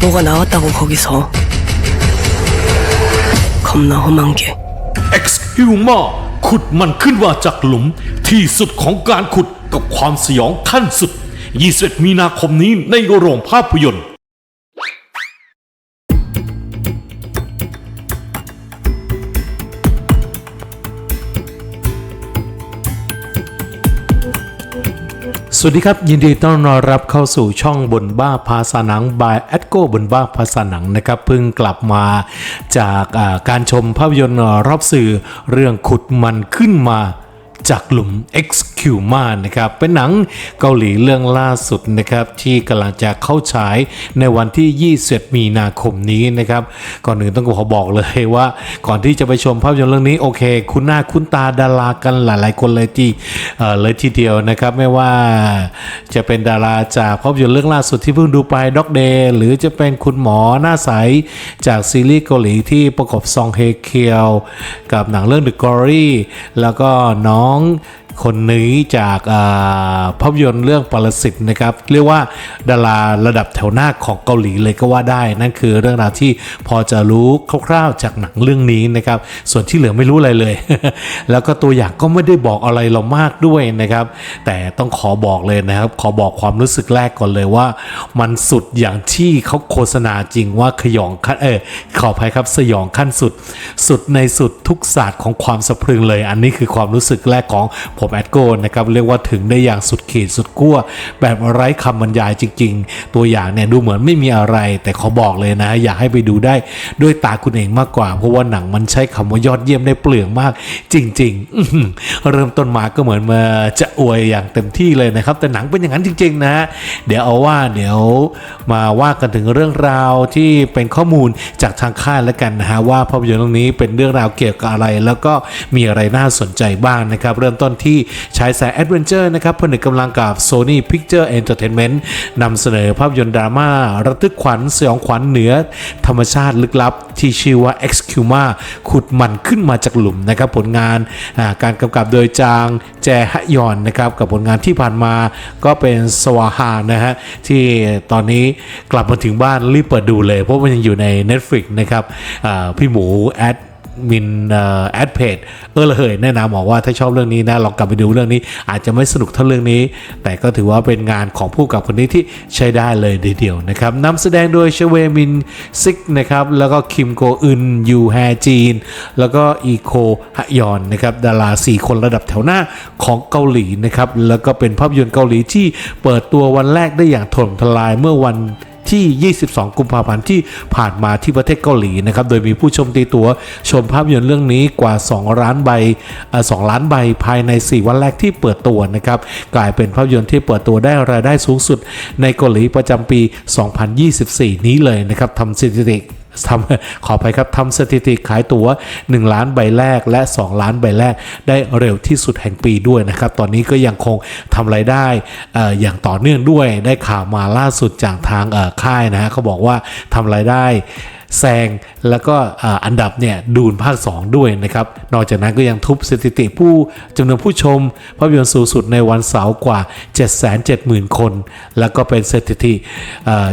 뭐가 나왔다고 거기서 겁나 험한 게 X Humor ขุดมันขึ้นมาจากหลุม ที่สุดของการขุดกับความสยองขั้นสุด 21 มีนาคมนี้ในโรงภาพยนตร์ สวัสดีครับ ยินดีต้อนรับเข้าสู่ช่องบนบ้าภาษาหนังบายแอดโกบนบ้าภาษาหนังนะครับเพิ่งกลับมาจากการชมภาพยนตร์รอบสื่อเรื่องขุดมันขึ้นมาจากหลุม X q m a นะครับเป็นหนังเกาหลีเรื่องล่าสุดนะครับที่กำลังจะเข้าฉายในวันที่ 21 มีนาคมนี้นะครับก่อนอื่นต้องขอบอกเลยว่า ก่อนที่จะไปชมภาพยนตร์เรื่องนี้โอเค คุณหน้าคุณตาดารากันหลาย ๆ คนเลยที่เออเลยทีเดียวนะครับไม่ว่าจะเป็นดาราจากภาพยนตร์เรื่องล่าสุดที่เพิ่งดูไปด็อกเดย์หรือจะเป็นคุณหมอหน้าใสจากซีรีส์เกาหลีที่ประกบซองเฮเคียวกับหนังเรื่อง The Glory แล้วก็น้อง คนนี้จากภาพยนตร์เรื่องปรสิตนะครับ เรียกว่าดาราระดับแถวหน้าของเกาหลีเลยก็ว่าได้ นั่นคือเรื่องราวที่พอจะรู้คร่าวๆจากหนังเรื่องนี้นะครับ ส่วนที่เหลือไม่รู้อะไรเลย แล้วก็ตัวอย่างก็ไม่ได้บอกอะไรเรามากด้วยนะครับ แต่ต้องขอบอกเลยนะครับ ขอบอกความรู้สึกแรกก่อนเลยว่า มันสุดอย่างที่เขาโฆษณาจริงว่าขยองขั้นเออขออภัยครับสยองขั้นสุด สุดในสุดทุกศาสตร์ของความสะพรึงเลย อันนี้คือความรู้สึกแรกของผมแอดโกนะครับเรียกว่าถึงได้อย่างสุดขีดสุดขั้ว แบบไร้คำบรรยายจริง ๆ ตัวอย่างเนี่ยดูเหมือนไม่มีอะไร แต่ขอบอกเลยนะ อยากให้ไปดูได้ด้วยตาคุณเองมากกว่า เพราะว่าหนังมันใช้คำว่ายอดเยี่ยมได้เปลืองมาก จริงๆเริ่มต้นมาก็เหมือนมาจะอวยอย่างเต็มที่เลยนะครับ แต่หนังเป็นอย่างนั้นจริง ๆ นะ เดี๋ยวเอาว่าเดี๋ยวมาว่ากันถึงเรื่องราวที่เป็นข้อมูลจากทางค่ายแล้วกันนะฮะว่าภาพยนตร์เรื่องนี้เป็นเรื่องราวเกี่ยวกับอะไร แล้วก็มีอะไรน่าสนใจบ้างนะครับ เริ่มต้นที่ชายสายแอดเวนเจอร์นะครับผนึกกำลังกับ Sony Picture Entertainment นำเสนอภาพยนตร์ดราม่าระทึกขวัญสยองขวัญเหนือ ธรรมชาติลึกลับ ที่ชื่อว่า X q u m a ขุดมันขึ้นมาจากหลุมนะครับผลงานาการกำกับโดยจางแจฮยอนนะครับกับผลงานที่ผ่านมาก็เป็นสวาฮานะฮะที่ตอนนี้กลับมาถึงบ้านรีบเปิดดูเลย เพราะมันยังอยู่ใน Netflix นะครับพี่หมูแอด มินแอดเพจเออละเหยแนะนำบอกว่าถ้าชอบเรื่องนี้นะลองกลับไปดูเรื่องนี้ อาจจะไม่สนุกเท่าเรื่องนี้ แต่ก็ถือว่าเป็นงานของผู้กับคนนี้ที่ใช้ได้เลยเดียวนะครับนำแสดงโดยเชเวมินซิกนะครับแล้วก็คิมโกอึนยูแฮจีน แล้วก็อีโคฮยอนนะครับดารา 4 คนระดับแถวหน้าของเกาหลีนะครับแล้วก็เป็นภาพยนตร์เกาหลีที่เปิดตัววันแรกได้อย่างถล่มทลายเมื่อวัน ที่ 22 กุมภาพันธ์ที่ผ่านมาที่ประเทศเกาหลีนะครับ โดยมีผู้ชมตีตัวชมภาพยนตร์เรื่องนี้กว่า 2 ล้านใบ2ล้านใบภายใน 4 วันแรกที่เปิดตัวนะครับ กลายเป็นภาพยนตร์ที่เปิดตัวได้รายได้สูงสุด ในเกาหลีประจำปี 2024 นี้เลยนะครับทำสถิติ ทำขออภัยครับทำสถิติขายตั๋ว 1 ล้านใบแรกและ 2 ล้านใบแรก ได้เร็วที่สุดแห่งปีด้วยนะครับ ตอนนี้ก็ยังคงทำรายได้อย่างต่อเนื่องด้วยได้ข่าวมาล่าสุดจากทางค่ายนะฮะเขาบอกว่าทำรายได้ แซงแล้วก็อันดับเนี่ยดูนภาค 2 ด้วยนะครับ นอกจากนั้นก็ยังทุบสถิติผู้จำนวนผู้ชมภาพยนตร์สูงสุดในวันเสาร์กว่า 770,000 คน แล้วก็เป็นสถิติ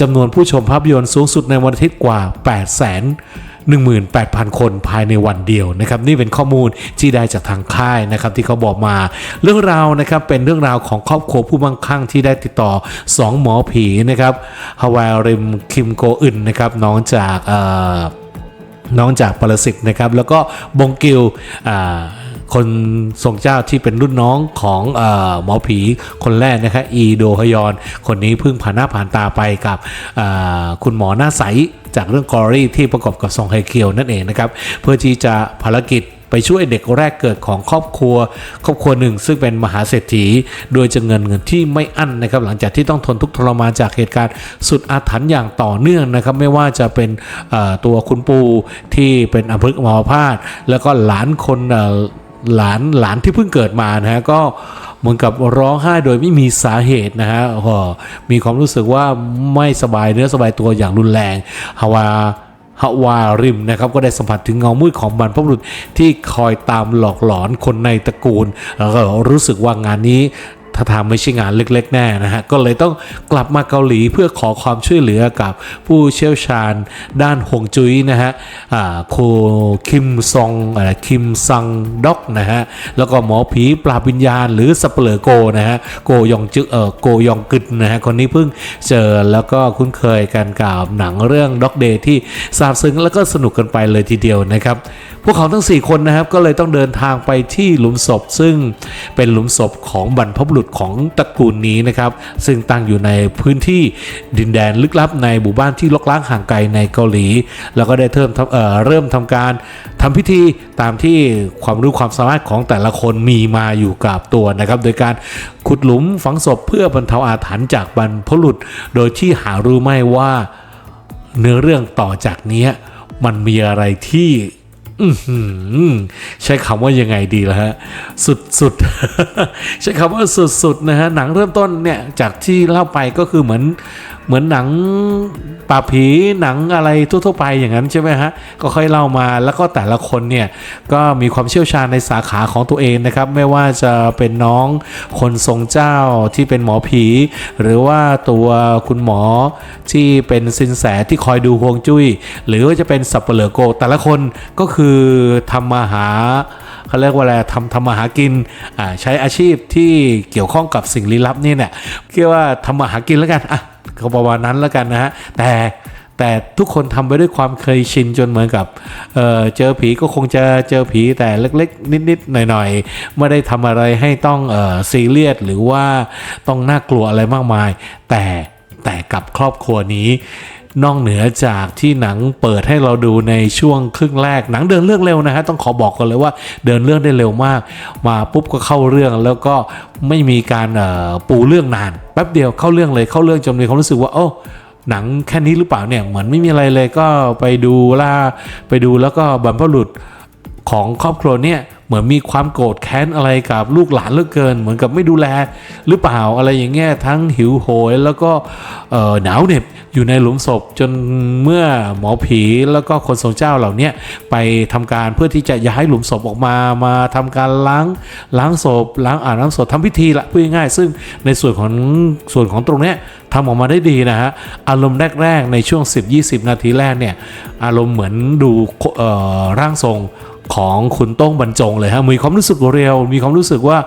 จำนวนผู้ชมภาพยนตร์สูงสุดในวันอาทิตย์กว่า 800,000 18,000 คนภายในวันเดียวนะครับนี่เป็นข้อมูลที่ได้จากทางค่ายนะครับที่เขาบอกมา เรื่องราวนะครับเป็นเรื่องราวของครอบครัวผู้มั่งคั่งที่ได้ติดต่อ 2 หมอผีนะครับฮาวายริมคิมโกอึนนะครับน้องจากเอ่อน้องจากปรสิตนะครับแล้วก็บงกิลอ่า คนทรงเจ้าที่เป็นรุ่นน้องของอหมอผีคนแรกนะครับอีโดฮยอน คนนี้เพิ่งผ่านหน้าผ่านตาไปกับคุณหมอหน้าใสจากเรื่องกอรี่ที่ประกอบกับซองไฮเคียวนั่นเองนะครับ เพื่อที่จะภารกิจไปช่วยเด็กแรกเกิดของครอบครัว ครอบครัวหนึ่ง ซึ่งเป็นมหาเศรษฐี โดยจะเงินเงินที่ไม่อั้นนะครับ หลังจากที่ต้องทนทุกข์ทรมานจากเหตุการณ์สุดอาถรรพ์อย่างต่อเนื่องนะครับ ไม่ว่าจะเป็นตัวคุณปูที่เป็นอัมพฤกษ์อัมพาตแล้วก็หลานคน หลานหลานที่เพิ่งเกิดมานะฮะก็เหมือนกับร้องไห้โดยไม่มีสาเหตุนะฮะมีความรู้สึกว่าไม่สบายเนื้อสบายตัวอย่างรุนแรงฮาวาฮาวาริมนะครับก็ได้สัมผัสถึงเงามืดของบรรพบุรุษที่คอยตามหลอกหลอนคนในตระกูลแล้วก็รู้สึกว่างานนี้ ถ้าทางไม่ใช่งานเล็กๆแน่นะฮะก็เลยต้องกลับมาเกาหลีเพื่อขอความช่วยเหลือกับผู้เชี่ยวชาญด้านฮวงจุ้ยนะฮะอ่าโคคิมซองอะไรคิมซังด็อกนะฮะแล้วก็หมอผีปราบวิญญาณ หรือสับเลโกนะฮะโกยองจึเออโกยองกึดนะฮะคนนี้เพิ่งเจอแล้วก็คุ้นเคยกันกับหนังเรื่องด็อกเดย์ที่ซาบซึ้งแล้วก็สนุกกันไปเลยทีเดียวนะครับพวกเขาทั้ง 4 คนนะครับก็เลยต้องเดินทางไปที่หลุมศพซึ่งเป็นหลุมศพของบรรพบุรุษของตระกูลนี้นะครับ ซึ่งตั้งอยู่ในพื้นที่ดินแดนลึกลับในหมู่บ้านที่ลกล้างห่างไกลในเกาหลี แล้วก็ได้เริ่มเเริ่มทำการทำพิธีตามที่ความรู้ความสามารถของแต่ละคนมีมาอยู่กับตัวนะครับ โดยการขุดหลุมฝังศพเพื่อบรรเทาอาถรรพ์จากบรรพบุรุษ โดยที่หารู้ไม่ว่าเนื้อเรื่องต่อจากนี้มันมีอะไรที่ ใช้คำว่ายังไงดีล่ะฮะ สุดสุดใช้คำว่าสุดสุดนะฮะ หนังเริ่มต้นเนี่ย จากที่เล่าไปก็คือเหมือน เหมือนหนังป่าบผีหนังอะไรทั่วๆไปอย่างนั้นใช่ไหมฮะก็ค่อยเล่ามาแล้วก็แต่ละคนเนี่ยก็มีความเชี่ยวชาญในสาขาของตัวเองนะครับ ไม่ว่าจะเป็นน้องคนทรงเจ้าที่เป็นหมอผี หรือว่าตัวคุณหมอที่เป็นสินแสที่คอยดูฮวงจุ้ย หรือว่าจะเป็นสับเปลือโก แต่ละคนก็คือทำมาหาเขาเรียกว่าอะไรทำทำมาหากินใช้อาชีพที่เกี่ยวข้องกับสิ่งลี้ลับนี่เนี่ยเรียกว่าทำมาหากินแล้วกันอะ ก็ประมาณนั้นแล้วกันนะฮะแต่แต่ทุกคนทำไปด้วยความเคยชินจนเหมือนกับเเจอผีก็คงจะเจอผีแต่เล็กๆ นิดๆหน่อยๆไม่ได้ทำอะไรให้ต้องเออซีเรียสหรือว่าต้องน่ากลัวอะไรมากมาย แต่แต่กับครอบครัวนี้ นอกเหนือจากที่หนังเปิดให้เราดูในช่วงครึ่งแรกหนังเดินเรื่องเร็วนะฮะต้องขอบอกกันเลยว่าเดินเรื่องได้เร็วมาก มาปุ๊บก็เข้าเรื่องแล้วก็ไม่มีการปูเรื่องนานแป๊บเดียวเข้าเรื่องเลยเข้าเรื่องจนมีความรู้สึกว่าโอ้หนังแค่นี้หรือเปล่าเนี่ยเหมือนไม่มีอะไรเลยก็ไปดูล่าไปดูแล้วก็บรรพบุรุษของครอบครัวเนี่ย เหมือนมีความโกรธแค้นอะไรกับลูกหลานเหลือเกิน เหมือนกับไม่ดูแล หรือเปล่าอะไรอย่างเงี้ยทั้งหิวโหยแล้วก็หนาวเหน็บอยู่ในหลุมศพจนเมื่อหมอผีแล้วก็คนทรงเจ้าเหล่านี้ไปทำการเพื่อที่จะย้ายหลุมศพออกมามาทำการล้างล้างศพล้างอ่างน้ำศพทำพิธีละพูดง่ายๆซึ่งในส่วนของส่วนของตรงเนี้ยทำออกมาได้ดีนะฮะอารมณ์แรก ๆ ในช่วง 10-20 นาทีแรกเนี่ยอารมณ์เหมือนดูร่างทรง ของคุณโต้งบรรจงเลยฮะมีความรู้สึกเร็ว มีความรู้สึกว่า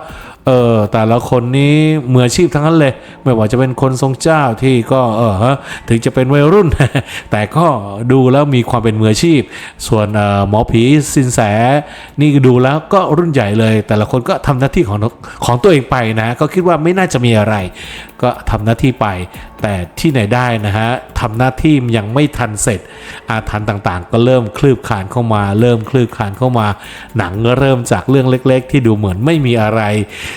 เออแต่ละคนนี้มืออาชีพทั้งนั้นเลย ไม่ว่าจะเป็นคนทรงเจ้าที่ก็เออฮะถึงจะเป็นวัยรุ่น แต่ก็ดูแล้วมีความเป็นมืออาชีพ ส่วนออหมอผีสินแสนี่ดูแล้วก็รุ่นใหญ่เลย แต่ละคนก็ทำหน้าที่ของของตัวเองไปนะ ก็คิดว่าไม่น่าจะมีอะไร ก็ทำหน้าที่ไป แต่ที่ไหนได้นะฮะทำหน้าที่ยังไม่ทันเสร็จ อาถรรพ์ต่างๆ ก็เริ่มคลืบคลานเข้ามา เริ่มคลืบคลานเข้ามา หนังก็เริ่มจากเรื่องเล็ก ๆ ที่ดูเหมือนไม่มีอะไร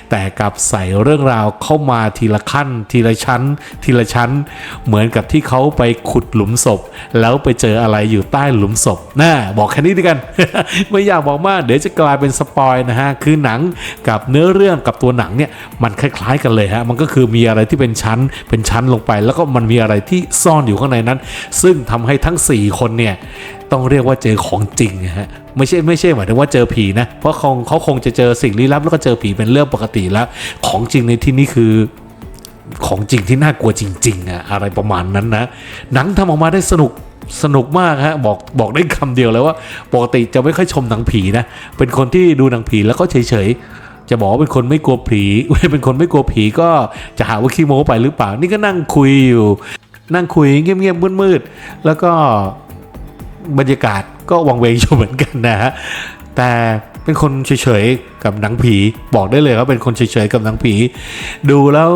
แต่กลับใส่เรื่องราวเข้ามาทีละขั้น ทีละชั้น ทีละชั้น เหมือนกับที่เขาไปขุดหลุมศพ แล้วไปเจออะไรอยู่ใต้หลุมศพน่าบอกแค่นี้ดีกัน ไม่อยากบอกมากเดี๋ยวจะกลายเป็นสปอยนะฮะคือหนังกับเนื้อเรื่องกับตัวหนังเนี่ยมันคล้ายๆ กันเลยฮะมันก็คือมีอะไรที่เป็นชั้นเป็นชั้นลงไป แล้วก็มันมีอะไรที่ซ่อนอยู่ข้างในนั้น ซึ่งทำให้ทั้ง 4 คนเนี่ยต้องเรียกว่าเจอของจริงนะฮะไม่ใช่ไม่ใช่หมายถึงว่าเจอผีนะ เพราะเขาเขาคงจะเจอสิ่งลี้ลับแล้วก็เจอผีเป็นเรื่องปกติแล้ว ของจริงในที่นี้คือของจริงที่น่ากลัวจริงๆอะอะไรประมาณนั้นนะหนังทำออกมาได้สนุกสนุกมากฮะบอกบอกได้คำเดียวเลยว่าปกติจะไม่ค่อยชมหนังผีนะเป็นคนที่ดูหนังผีแล้วก็เฉยๆจะบอกว่าเป็นคนไม่กลัวผีเป็นคนไม่กลัวผีก็จะหาว่าขี้โม้ไปหรือเปล่า นี่ก็นั่งคุยอยู่ นั่งคุยเงียบๆมืดๆแล้วก็ บรรยากาศก็วังเวงอยู่เหมือนกันนะฮะแต่เป็นคนเฉยๆกับหนังผีบอกได้เลยว่าเป็นคนเฉยๆกับหนังผี ดูแล้ว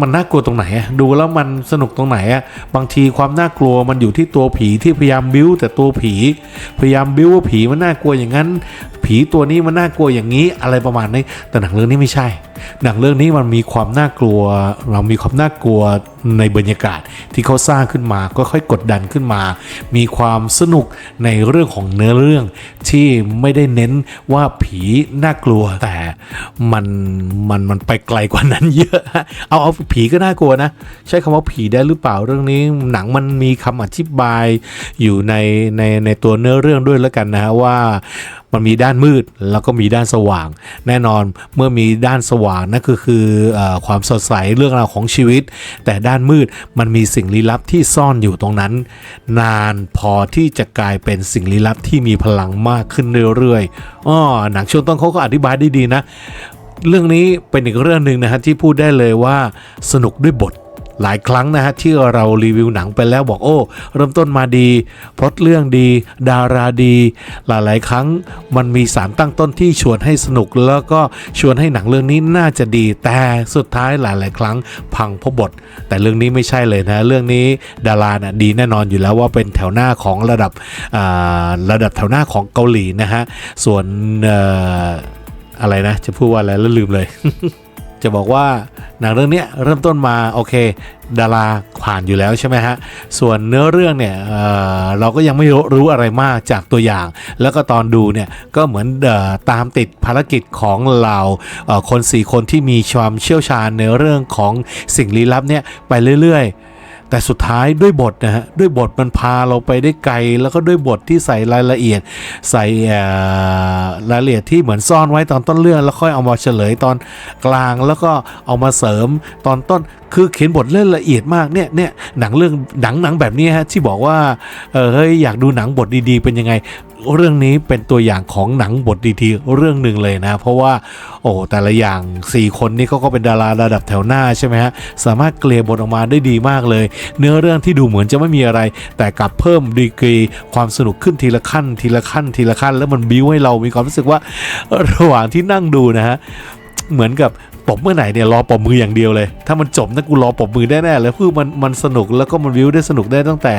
มันน่ากลัวตรงไหนดูแล้วมันสนุกตรงไหนอะบางทีความน่ากลัวมันอยู่ที่ตัวผีที่พยายามบิ้วแต่ตัวผี พยายามบิ้วว่าผีมันน่ากลัวอย่างนั้นผีตัวนี้มันน่ากลัวอย่างนี้อะไรประมาณนี้แต่หนังเรื่องนี้ไม่ใช่ หนังเรื่องนี้มันมีความน่ากลัว เรามีความน่ากลัวในบรรยากาศที่เขาสร้างขึ้นมาก็ค่อยกดดันขึ้นมา มีความสนุกในเรื่องของเนื้อเรื่องที่ไม่ได้เน้นว่าผีน่ากลัว แต่มันมันมันไปไกลกว่านั้นเยอะ เอาเอาผีก็น่ากลัวนะ ใช้คำว่าผีได้หรือเปล่าเรื่องนี้ หนังมันมีคำอธิบายอยู่ในในในตัวเนื้อเรื่องด้วยแล้วกันนะฮะว่า มันมีด้านมืดแล้วก็มีด้านสว่าง แน่นอนเมื่อมีด้านสว่างนั่นก็คือออความสดใสเรื่องราวของชีวิต แต่ด้านมืดมันมีสิ่งลี้ลับที่ซ่อนอยู่ตรงนั้น นานพอที่จะกลายเป็นสิ่งลี้ลับที่มีพลังมากขึ้นเรื่อยๆอ้อหนังช่วงต้นเขาก็อธิบายได้ดีนะ เรื่องนี้เป็นอีกเรื่องหนึ่งนะฮะที่พูดได้เลยว่าสนุกด้วยบท หลายครั้งนะฮะที่เรารีวิวหนังไปแล้วบอกโอ้ เริ่มต้นมาดีพล็อตเรื่องดี ดาราดี หลายๆ ครั้งมันมีสารตั้งต้นที่ชวนให้สนุก แล้วก็ชวนให้หนังเรื่องนี้น่าจะดี แต่สุดท้ายหลาย ๆ ครั้งพังเพราะบท แต่เรื่องนี้ไม่ใช่เลยนะ เรื่องนี้ดาราน่ะดีแน่นอนอยู่แล้วว่าเป็นแถวหน้าของระดับอ่าระดับแถวหน้าของเกาหลีนะฮะส่วนอออะไรนะจะพูดว่าอะไรแล้วลืมเลย จะบอกว่าหนังเรื่องนี้เริ่มต้นมาโอเค ดาราผ่านอยู่แล้วใช่ไหมฮะ ส่วนเนื้อเรื่องเนี่ยเอ่อเราก็ยังไม่รู้อะไรมากจากตัวอย่าง แล้วก็ตอนดูเนี่ยก็เหมือนเอ่อตามติดภารกิจของเราเอ่อคนสี่คนที่มีความเชี่ยวชาญในเรื่องของสิ่งลี้ลับเนี่ยไปเรื่อยๆ แต่สุดท้ายด้วยบทนะฮะด้วยบทมันพาเราไปได้ไกล แล้วก็ด้วยบทที่ใส่รายละเอียด ใส่รายละเอียดที่เหมือนซ่อนไว้ตอนต้นเรื่อง แล้วค่อยเอามาเฉลยตอนกลาง แล้วก็เอามาเสริมตอนต้น คือเขียนบทเล่นละเอียดมากเนี่ยเนี่ยหนังเรื่องหนังหนังแบบนี้ฮะที่บอกว่าเออเฮ้ยอยากดูหนังบทดีๆ เป็นยังไง เรื่องนี้เป็นตัวอย่างของหนังบทดีๆเรื่องหนึ่งเลยนะ เพราะว่าโอ้แต่ละอย่าง 4 คนนี้เขาก็เป็นดาราระดับแถวหน้าใช่ไหมฮะสามารถเกลี่ยบทออกมาได้ดีมากเลย เนื้อเรื่องที่ดูเหมือนจะไม่มีอะไร แต่กลับเพิ่มดีกรีความสนุกขึ้นทีละขั้น ทีละขั้น ทีละขั้น แล้วมันบิ้วให้เรามีความรู้สึกว่าระหว่างที่นั่งดูนะฮะเหมือนกับ ปมเมื่อไหร่เนี่ยรอปมมืออย่างเดียวเลย ถ้ามันจบนะกูรอปมมือได้แน่เลยคือมันมันสนุกแล้วก็มันวิวได้สนุกได้ตั้งแต่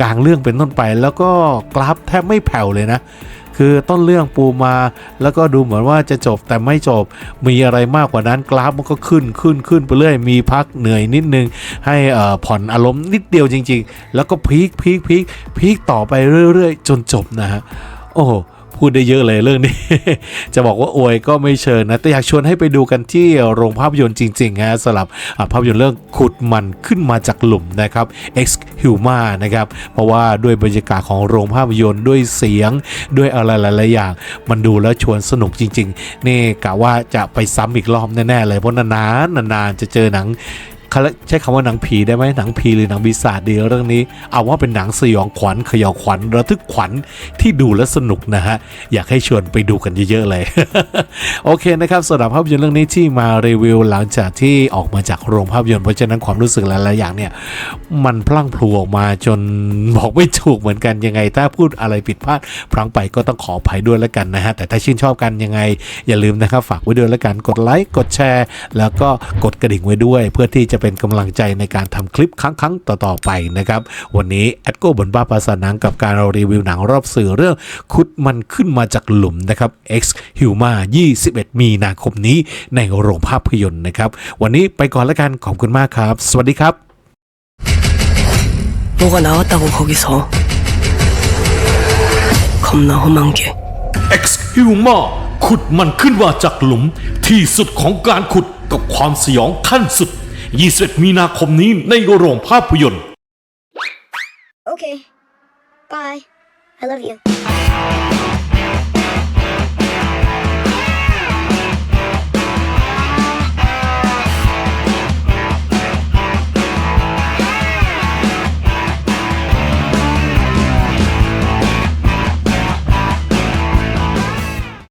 กลางเรื่องเป็นต้นไป แล้วก็กราฟแทบไม่แผ่วเลยนะคือต้นเรื่องปูมาแล้วก็ดูเหมือนว่าจะจบแต่ไม่จบมีอะไรมากกว่านั้นกราฟมันก็ขึ้นขึ้นขึ้นไปเรื่อยมีพักเหนื่อยนิดนึง ให้อ่อผ่อนอารมณ์นิดเดียวจริง ๆ แล้วก็พีคพีคพีคพีคต่อไปเรื่อย ๆ จนจบนะฮะโอ้ พูดได้เยอะเลยเรื่องนี้ จะบอกว่าอวยก็ไม่เชิญนะ แต่อยากชวนให้ไปดูกันที่โรงภาพยนตร์จริงๆฮะสำหรับภาพยนตร์เรื่องขุดมันขึ้นมาจากหลุมนะครับ X Huma นะครับ เพราะว่าด้วยบรรยากาศของโรงภาพยนตร์ด้วยเสียงด้วยอะไรหลายๆอย่าง มันดูแล้วชวนสนุกจริง ๆ นี่กะว่าจะไปซ้ำอีกรอบแน่ๆเลยเพราะนานๆนานๆจะเจอหนัง ใช้คำว่าหนังผีได้ไหมหนังผีหรือหนังปีศาจดีเรื่องนี้ เอาว่าเป็นหนังสยองขวัญขย่าขวัญระทึกขวัญที่ดูแล้วสนุกนะฮะ อยากให้ชวนไปดูกันเยอะๆเลย โอเคนะครับสำหรับภาพยนตร์เรื่องนี้ที่มารีวิวหลังจากที่ออกมาจากโรงภาพยนตร์เพราะฉะนั้นความรู้สึกหลายๆอย่างเนี่ย มันพลั่งพลูออกมาจนบอกไม่ถูกเหมือนกันยังไง ถ้าพูดอะไรผิดพลาดพลั้งไปก็ต้องขออภัยด้วยแล้วกันนะฮะแต่ถ้าชื่นชอบกันยังไง อย่าลืมนะครับฝากไว้ด้วยแล้วกันกดไลค์กดแชร์ แล้วก็กดกระดิ่งไว้ด้วย เพื่อที่จะะเป็นกำลังใจในการทำคลิปครั้งๆต่อๆไปนะครับ วันนี้แอดโก้บนบ้าภาษาหนังกับการรีวิวหนังรอบสื่อเรื่องคุดมันขึ้นมาจากหลุมนะครับ X Huma 21 มีนาคมนี้ในโรงภาพยนตร์นะครับ วันนี้ไปก่อนแล้วกันขอบคุณมากครับ สวัสดีครับ뭐가나왔다고거기서겁나험한게 X Huma ขุดมันขึ้นมาจากหลุมที่สุดของการขุดกับความสยองขั้นสุด 21 มีนาคมนี้ในโรงภาพยนตร์ Okay. Bye. I love you.